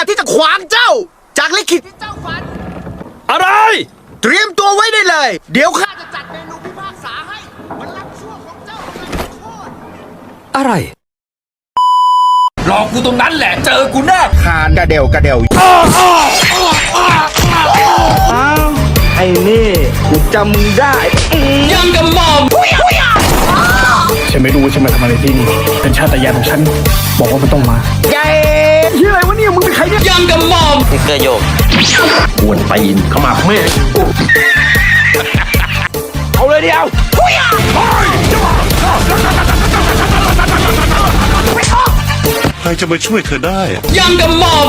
ละที่จะขวางเจ้า จากลิขิตที่เจ้าฝัน อะไร เตรียมตัวไว้ได้เลย เดี๋ยวข้าจะจัดเมนูพิพากษาให้ มันรับชั่วของเจ้าเป็นโทษอะไรรอกูตรงนั้นแหละ เจอกูแน่คานกระเดวกระเดวไอ้นี่กูจำมึงได้ ยังกับหมอมฉันไม่รู้ว่าฉันมาทำอะไรที่นี่เป็นชาตญาณของฉัน บอกว่ามันต้องมาใหญ่ เป็นใครเนี่ยยังกับหมอมเกอร์โยกกวนตีนเข้ามาแม่เอาเลยเดียวใครจะมาช่วยเธอได้ ยังกับหมอม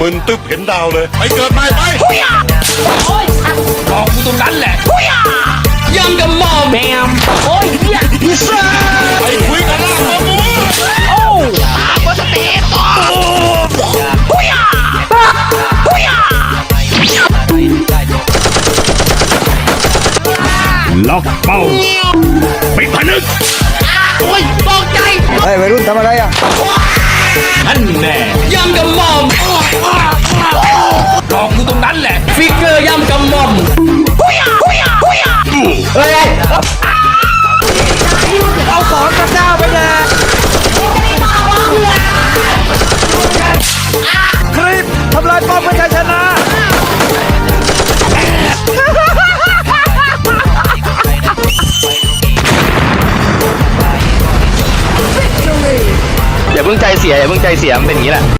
มึนตึ๊บเห็นดาวเลย ไปเกิดใหม่ไปรอกูตรงนั้นแหละ ล็อกเป้าปิดผนึกเฮ้ยวัยรุ่นทำอะไรอะนั่นแน่ยังกับหมอมรอกูตรงนั้นแหละ ฟิกเกอร์ยังกับหมอมเอาของกับเจ้าไปเลยคลิปทำลายป้อมเพื่อชัยชนะ เพิ่งใจเสียอย่าเพิ่งใจเสียมันเป็นอย่างนี้แหละ